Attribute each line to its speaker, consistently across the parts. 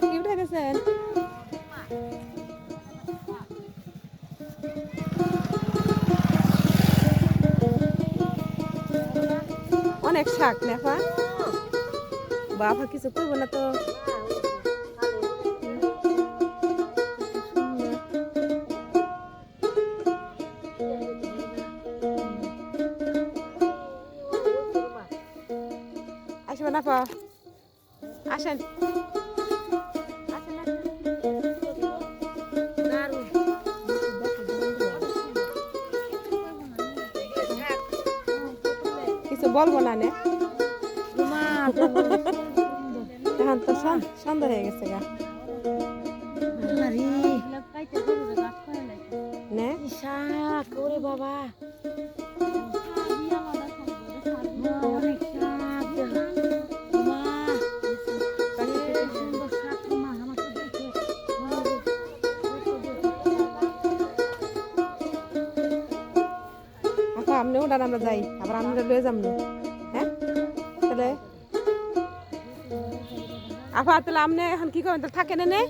Speaker 1: কি উঠে গেছেন অনেক শাক নেফা বাবা কিছু করব না তো আসবেন আপা আসেন কিছু বলব না নে? এখন তো সন- সন্ধ্যা হয়ে গেছে গা। নে?
Speaker 2: বাবা।
Speaker 1: আপনি উঠান আমরা যাই আবার আমরা লয়ে যাম নে হ্যাঁ তাহলে আফা তাহলে আপনি এখন কি করেন তাহলে থাকেন নে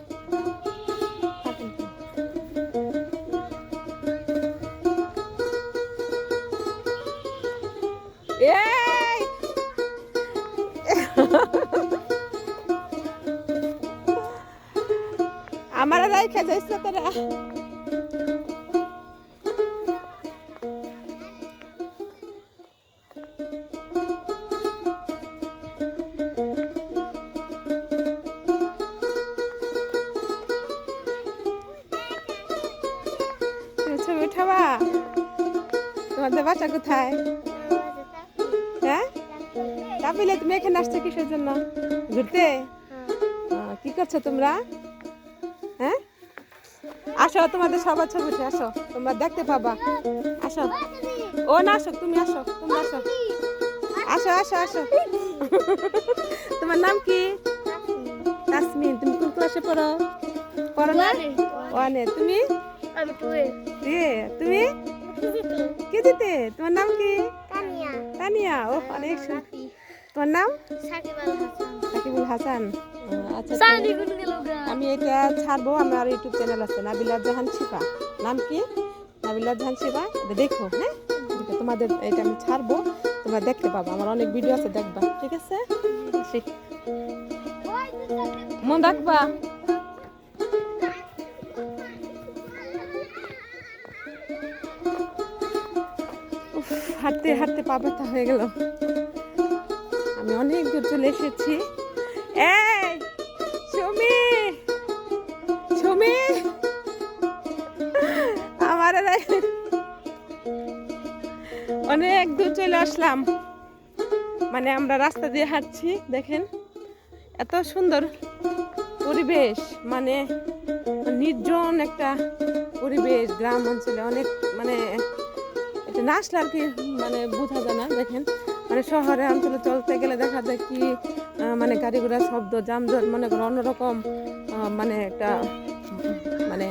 Speaker 1: থাকেন তো। এই আমার রাইখা যাইছ না তোরা ছবি উঠাবা তোমাদের বাসা কোথায়? হ্যাঁ? কাপিলে তুমি এখানে আসছো কিসের জন্য? ঘুরতে? কি করছ তোমরা? হ্যাঁ? আসো তোমাদের সবার ছবি উঠে আসো। তোমরা দেখতে পাবা। আসো। ও না আসো তুমি আসো তুমি আসো। আসো আসো আসো। তোমার নাম কি? তাসমিন। তুমি কোন ক্লাসে পড়ো? পড়ো না? ওয়ানে। তুমি?
Speaker 2: আমি
Speaker 1: এ তুমি? কে দিতে তোমার নাম কি?
Speaker 2: কানিয়া
Speaker 1: তানিয়া। ও অনেক সুন্দর তোমার নাম?
Speaker 2: হাসান।
Speaker 1: সাকিবুল হাসান। আচ্ছা আমি এটা ছাড়বো আমার ইউটিউব চ্যানেল আছে নাবিলা জাহান শিফা। নাম কি? নাবিলা জাহান এটা দেখো হ্যাঁ? তোমাদের এটা আমি ছাড়বো তোমরা দেখতে পাবো। আমার অনেক ভিডিও আছে দেখবা ঠিক আছে। মন রাখবা। হাঁটতে হাঁটতে পা ব্যথা হয়ে গেল। আমি অনেক দূর চলে এসেছি। আমার অনেক দূর চলে আসলাম। মানে আমরা রাস্তা দিয়ে হাঁটছি, দেখেন। এত সুন্দর পরিবেশ মানে নির্জন একটা পরিবেশ, গ্রাম অঞ্চলে অনেক মানে না আসলে আর কি মানে বোঝা যায় না, দেখেন। মানে শহরে, অঞ্চলে চলতে গেলে দেখা যায় কি মানে গাড়ি ঘোড়ার শব্দ, যানজট, মনে অন্যরকম মানে একটা মানে